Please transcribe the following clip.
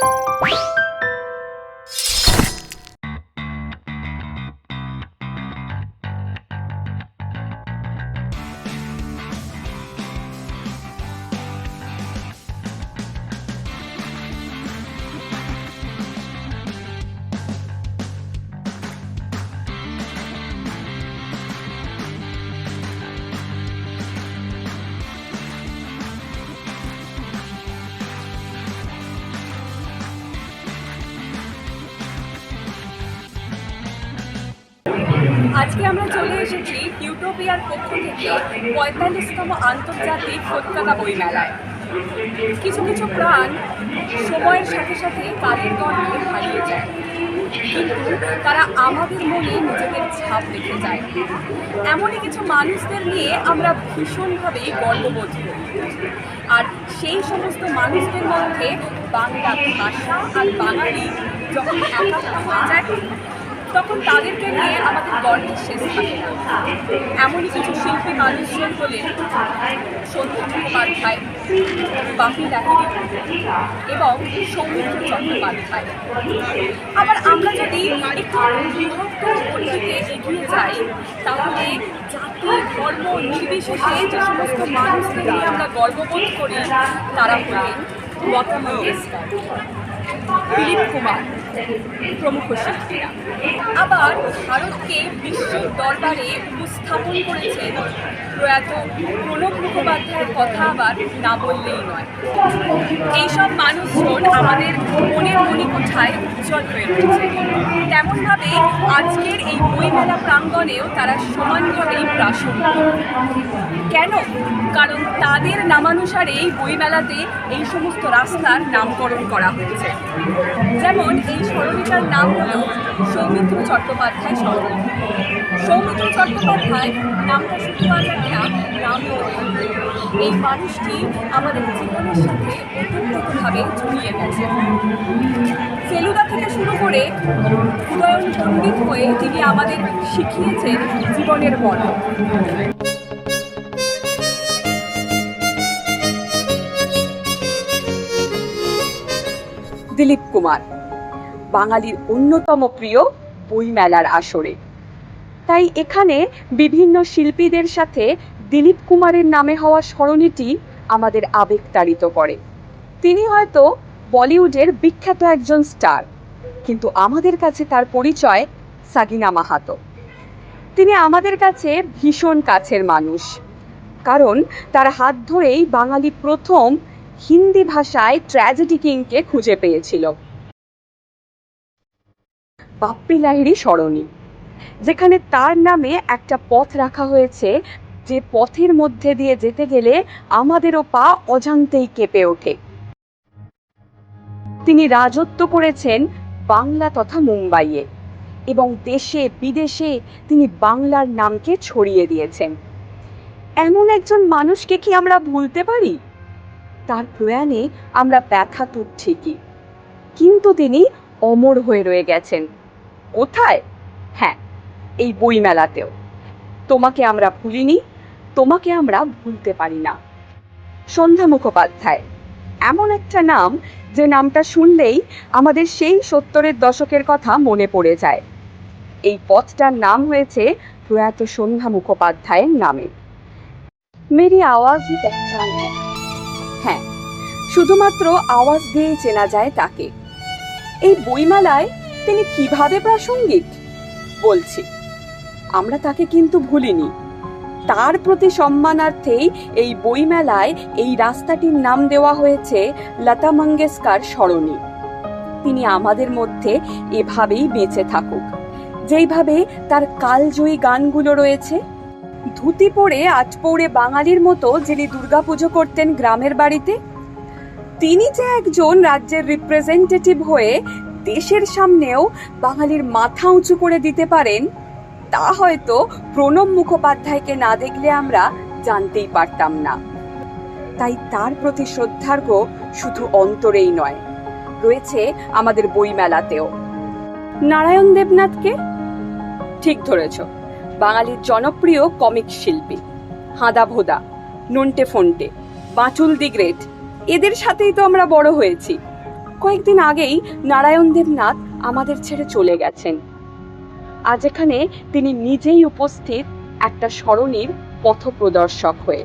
you আজকে আমরা চলে এসেছি ইউটোপিয়ার পক্ষ থেকে পঁয়তাল্লিশতম আন্তর্জাতিক কলকাতা বইমেলায়। কিছু কিছু প্রাণ সময়ের সাথে সাথে কালের গর্ভে হারিয়ে যায়। কিন্তু তারা আমাদের মনে নিজেদের ছাপ রেখে যায়। এমনই কিছু মানুষদের নিয়ে আমরা ভীষণভাবে গর্ববোধ করি। আর সেই সমস্ত মানুষদের মধ্যে বাংলা ভাষা আর বাঙালি যখন একাত্ম হয়ে যায় তখন তাদেরকে নিয়ে আমাদের গর্বের শেষ থাকে এমনই কিছু শিল্পী মানুষজন হলেন সন্ধ্যা মুখোপাধ্যায় বাপি এবং সৌমিত্র চট্টোপাধ্যায়। আবার আমরা যদি একটু বৃহত্তর এগিয়ে যাই, তাহলে জাতি, ধর্ম, নির্বিশেষে যে সমস্ত মানুষদের নিয়ে আমরা গর্ববোধ করি, তারা হলেন লতা মঙ্গেশকর, দিলীপ কুমার। প্রমুখ শিল্পীরা। আবার ভারতকে বিশ্বের দরবারে উপস্থাপন করেছেন প্রয়াত প্রণব মুখোপাধ্যায়ের কথা আবার না বললেই নয়। এইসব মানুষজন আমাদের মনের মণিকোঠায় উজ্জ্বল হয়ে রয়েছে। তেমনভাবে আজকের এই বইমেলা প্রাঙ্গণেও তারা সমানভাবেই প্রাসঙ্গিক। কেন? কারণ তাদের নামানুসারেই বইমেলাতে এই সমস্ত রাস্তার নামকরণ করা হয়েছে। যেমন এই সরণিটার নাম হলো সৌমিত্র চট্টোপাধ্যায় সরণি সৌমিত্র চট্টোপাধ্যায় নামটা শুধু আমার নাম নামও এই মানুষটি আমাদের জীবনের সাথে ওতপ্রোতভাবে জড়িয়ে গেছে। ফেলুদা থেকে শুরু করে উদয়ন পণ্ডিত হয়ে তিনি আমাদের শিখিয়েছেন জীবনের মর্ম দিলীপ কুমার। বাঙালির অন্যতম প্রিয় বইমেলার আসরে। তাই এখানে বিভিন্ন শিল্পীদের সাথে দিলীপ কুমারের নামে হওয়া স্মরণীটি আমাদের আবেগতাড়িত করে। তিনি হয়তো বলিউডের বিখ্যাত একজন স্টার, কিন্তু আমাদের কাছে তার পরিচয় সাগিনা মাহাতো। তিনি আমাদের কাছে ভীষণ কাছের মানুষ, কারণ তার হাত ধরেই বাঙালি প্রথম হিন্দি ভাষায় ট্র্যাজেডি কিংকে খুঁজে পেয়েছিল। বাপ্পি লাহিড়ী সরণি, যেখানে তার নামে একটা পথ রাখা হয়েছে যে পথের মধ্যে দিয়ে যেতে গেলে আমাদেরও পা অজান্তেই কেঁপে ওঠে। তিনি রাজত্ব করেছেন বাংলা তথা মুম্বাইয়ে এবং দেশে বিদেশে তিনি বাংলার নামকে ছড়িয়ে দিয়েছেন। এমন একজন মানুষকে কি আমরা ভুলতে পারি? তার প্রয়াণে আমরা ব্যথা তো ঠিকই, কিন্তু তিনি অমর হয়ে রয়ে গেছেন। কোথায়? হ্যাঁ এই বইমেলাতেও। তোমাকে আমরা ভুলিনি, তোমাকে আমরা ভুলতে পারি না। সন্ধ্যা মুখোপাধ্যায়, এমন একটা নাম যে নামটা শুনলেই আমাদের সেই সত্তরের দশকের কথা মনে পড়ে যায়। এই পথটার নাম হয়েছে প্রয়াত সন্ধ্যা মুখোপাধ্যায়ের নামে। মেরি পহচান হ্যাঁ শুধুমাত্র আওয়াজ দিয়েই চেনা যায় তাকে। এই বইমেলায় তিনি কীভাবে প্রাসঙ্গিক? বলছি, আমরা তাকে কিন্তু ভুলিনি। তার প্রতি সম্মানার্থেই এই বইমেলায় এই রাস্তাটির নাম দেওয়া হয়েছে লতা মঙ্গেশকর সরণি। তিনি আমাদের মধ্যে এভাবেই বেঁচে থাকুক। যেইভাবে তার কালজয়ী গানগুলো রয়েছে। ধুতি পরে আট পৌড়ে বাঙালির মতো যিনি দুর্গাপুজো করতেন গ্রামের বাড়িতে, তিনি যে একজন রাজ্যের রিপ্রেজেন্টেটিভ হয়ে দেশের সামনেও বাঙালির মাথা উঁচু করে দিতে পারেন, তা হয়তো প্রণব মুখোপাধ্যায়কে না দেখলে আমরা জানতেই পারতাম না। তাই তার প্রতি শ্রদ্ধার্ঘ শুধু অন্তরেই নয়, রয়েছে আমাদের বইমেলাতেও। নারায়ণ দেবনাথকে? ঠিক ধরেছ, বাঙালির জনপ্রিয় কমিক শিল্পী, হাঁদা ভোদা, নন্টে ফন্টে বাঁচুল দি গ্রেট, এদের সাথেই তো আমরা বড় হয়েছি। কয়েকদিন আগেই নারায়ণ দেবনাথ আমাদের ছেড়ে চলে গেছেন। আজ এখানে তিনি নিজেই উপস্থিত একটা স্মরণীর পথপ্রদর্শক হয়ে।